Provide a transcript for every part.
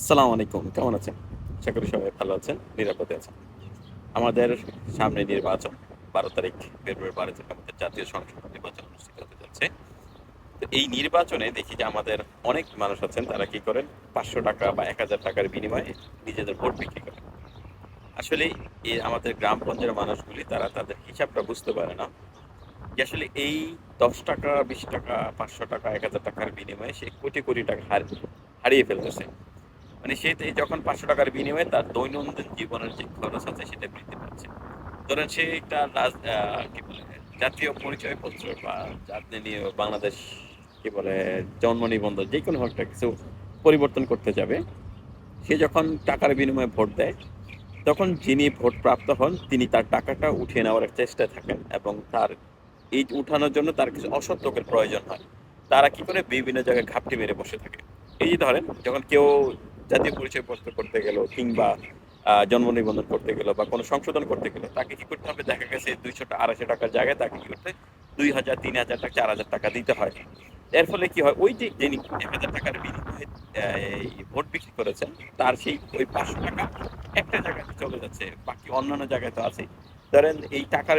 আসসালামু আলাইকুম, কেমন আছেন? আশা করি সবাই ভালো আছেন, নিরাপদে আছেন। আমাদের সামনে নির্বাচন, বারো তারিখ, ফেব্রুয়ারি বারো তারিখ আমাদের জাতীয় সংসদ নির্বাচন অনুষ্ঠিত হতে যাচ্ছে। তো এই নির্বাচনে দেখি যে আমাদের অনেক মানুষ আছেন, তারা কি করেন? পাঁচশো টাকা বা এক হাজার টাকার বিনিময়ে নিজেদের ভোট বিক্রি করেন। আসলে এই আমাদের গ্রাম পঞ্চায়েতের মানুষগুলি, তারা তাদের হিসাবটা বুঝতে পারে না যে আসলে এই দশ টাকা, বিশ টাকা, পাঁচশো টাকা, এক হাজার টাকার বিনিময়ে সে কোটি কোটি টাকা হার- হারিয়ে ফেলতেছে। মানে সে যখন পাঁচশো টাকার বিনিময়ে তার দৈনন্দিন জীবনের যে খরচ আছে সেটা বৃদ্ধি পাচ্ছে। ধরেন সে একটা কি বলে, জাতীয় পরিচয়পত্র বা জাতীয় বাংলাদেশ, কি বলে, জন্ম নিবন্ধন, যে কোনো একটা কিছু পরিবর্তন করতে যাবে, সে যখন টাকার বিনিময়ে ভোট দেয়, তখন যিনি ভোট প্রাপ্ত হন, তিনি তার টাকাটা উঠিয়ে নেওয়ার চেষ্টায় থাকেন এবং তার এই উঠানোর জন্য তার কিছু অসৎ লোকের প্রয়োজন হয়। তারা কি করে? বিভিন্ন জায়গায় ঘাপটি মেরে বসে থাকে। এই ধরেন, যখন কেউ জাতীয় পরিচয়পত্র করতে গেল কিংবা জন্ম নিবন্ধন করতে গেল বা কোনো সংশোধন করতে গেল, তাকে কি করতে হবে? দেখা গেছে দুইশো আড়াইশো টাকার জায়গায় তাকে কি করতে দুই হাজার, তিন হাজার টাকা, চার হাজার টাকা দিতে হয়। এর ফলে কি হয়? ওই যে যিনি এক হাজার টাকার বিনিময়ে ভোট বিক্রি করেছেন, তার সেই ওই পাঁচশো টাকা একটা জায়গাতে চলে যাচ্ছে, বাকি অন্যান্য জায়গায় তো আছে ধরেন এই টাকার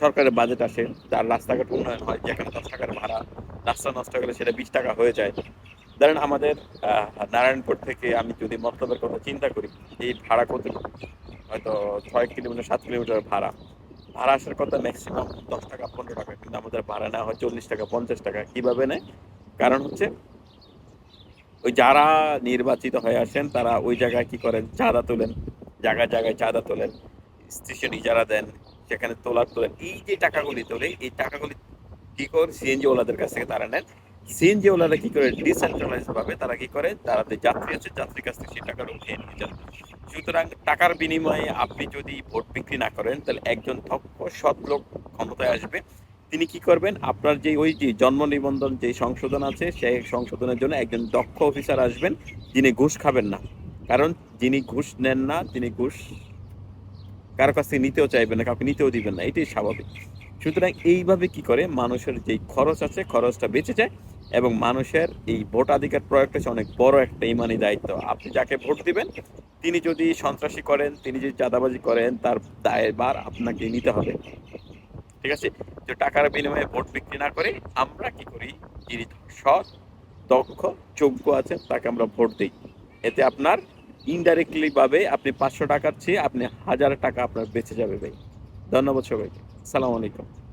সরকারের বাজেট আসে, তার রাস্তাঘাট উন্নয়ন হয়, যেখানে দশ টাকার ভাড়া, রাস্তা নষ্ট গেলে সেটা বিশ টাকা হয়ে যায়। ধরেন আমাদের নারায়ণপুর থেকে আমি যদি মতলবের কথা চিন্তা করি, এই ভাড়া কত? হয়তো ছয় কিলোমিটার, সাত কিলোমিটার ভাড়া। ভাড়া আসার কথা ম্যাক্সিমাম দশ টাকা, পনেরো টাকা, কিন্তু আমাদের ভাড়া নেওয়া হয় চল্লিশ টাকা, পঞ্চাশ টাকা। কীভাবে নেয়? কারণ হচ্ছে, ওই যারা নির্বাচিত হয়ে আসেন, তারা ওই জায়গায় কি করেন? চাঁদা তোলেন, জায়গায় জায়গায় চাঁদা তোলেন, স্টেশন ইজারা দেন, সেখানে তোলার তোলেন। এই যে টাকাগুলি তোলে, এই টাকাগুলি কি করে? সিএনজি ওলাদের কাছ থেকে তারা নেন। সিএনজি ওলারা কি করে ডিসেন্ট্রালাইজ ভাবে তারা কি করে? তারা যে যাত্রী আছে, যাত্রীর কাছ থেকে সেই টাকাটা উঠিয়ে নিয়ে যান সুতরাং টাকার বিনিময়ে আপনি যদি ভোট বিক্রি না করেন, তাহলে একজন দক্ষ, সৎ লোক ক্ষমতায় আসবে। তিনি কি করবেন? আপনার যে ওই যে জন্ম নিবন্ধন যে সংশোধন আছে, সেই সংশোধনের জন্য একজন দক্ষ অফিসার আসবেন। যিনি ঘুষ খাবেন না। কারণ যিনি ঘুষ নেন না, তিনি ঘুষ কারও কাছ থেকে নিতেও চাইবেন না, কাউকে নিতেও দিবেন না। এটাই স্বাভাবিক। সুতরাং এইভাবে কি করে? মানুষের যেই খরচ আছে, খরচটা বেঁচে যায়। এবং মানুষের এই ভোটাধিকার প্রয়োগটা হচ্ছে অনেক বড় একটা ইমানি দায়িত্ব। আপনি যাকে ভোট দিবেন, তিনি যদি সন্ত্রাসী করেন, তিনি যদি চাঁদাবাজি করেন, তার দায়বার আপনাকে নিতে হবে। ঠিক আছে? তো টাকার বিনিময়ে ভোট বিক্রি না করে আমরা কি করি? যিনি সৎ, দক্ষ, যোগ্য আছেন, তাকে আমরা ভোট দিই। এতে আপনার ইনডাইরেক্টলি ভাবে আপনি পাঁচশো টাকার চেয়ে আপনি হাজার টাকা আপনার বেঁচে যাবে ভাই। ধন্যবাদ সবাইকে। সালাম আলাইকুম।